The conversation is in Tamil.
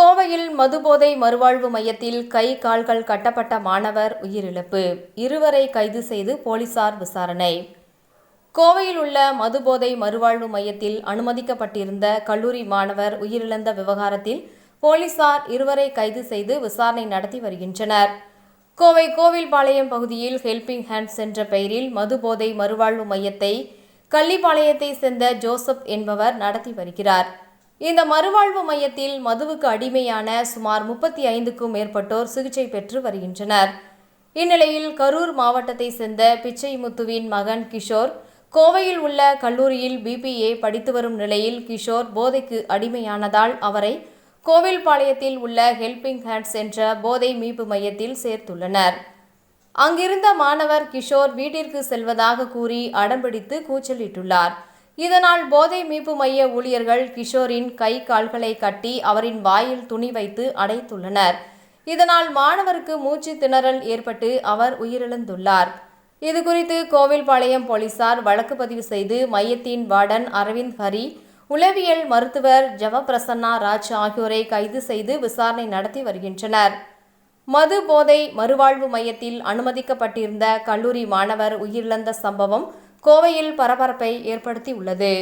கோவையில் மதுபோதை மறுவாழ்வு மையத்தில் கை கால்கள் கட்டப்பட்ட மாணவர் உயிரிழப்பு. இருவரை கைது செய்து போலீசார் விசாரணை. கோவையில் உள்ள மதுபோதை மறுவாழ்வு மையத்தில் அனுமதிக்கப்பட்டிருந்த கல்லூரி மாணவர் உயிரிழந்த விவகாரத்தில் போலீசார் இருவரை கைது செய்து விசாரணை நடத்தி வருகின்றனர். கோவை கோவில்பாளையம் பகுதியில் ஹெல்பிங் ஹேண்ட்ஸ் என்ற பெயரில் மதுபோதை மறுவாழ்வு மையத்தை கள்ளிப்பாளையத்தை சேர்ந்த ஜோசப் என்பவர் நடத்தி வருகிறார். இந்த மறுவாழ்வு மையத்தில் மதுவுக்கு அடிமையான சுமார் முப்பத்தி ஐந்துக்கும் மேற்பட்டோர் சிகிச்சை பெற்று வருகின்றனர். இந்நிலையில் கரூர் மாவட்டத்தை சேர்ந்த பிச்சைமுத்துவின் மகன் கிஷோர் கோவையில் உள்ள கல்லூரியில் பிபிஏ படித்து வரும் நிலையில் கிஷோர் போதைக்கு அடிமையானதால் அவரை கோவில்பாளையத்தில் உள்ள ஹெல்பிங் ஹேண்ட்ஸ் என்ற போதை மீட்பு மையத்தில் சேர்த்துள்ளனர். அங்கிருந்த மாணவர் கிஷோர் வீட்டிற்கு செல்வதாக கூறி அடம்பிடித்து கூச்சலிட்டுள்ளார். இதனால் போதை மீட்பு மைய ஊழியர்கள் கிஷோரின் கை கால்களை கட்டி அவரின் வாயில் துணி வைத்து அடைத்துள்ளனர். இதனால் மாணவருக்கு மூச்சு திணறல் ஏற்பட்டு அவர் உயிரிழந்துள்ளார். இதுகுறித்து கோவில்பாளையம் போலீசார் வழக்கு பதிவு செய்து மையத்தின் வார்டன் அரவிந்த் ஹரி உளவியல் மருத்துவர் ஜவபிரசன்னா ராஜ் ஆகியோரை கைது செய்து விசாரணை நடத்தி வருகின்றனர். மது போதை மறுவாழ்வு மையத்தில் அனுமதிக்கப்பட்டிருந்த கல்லூரி மாணவர் உயிரிழந்த சம்பவம் கோவையில் பரபரப்பை ஏற்படுத்தியுள்ளது.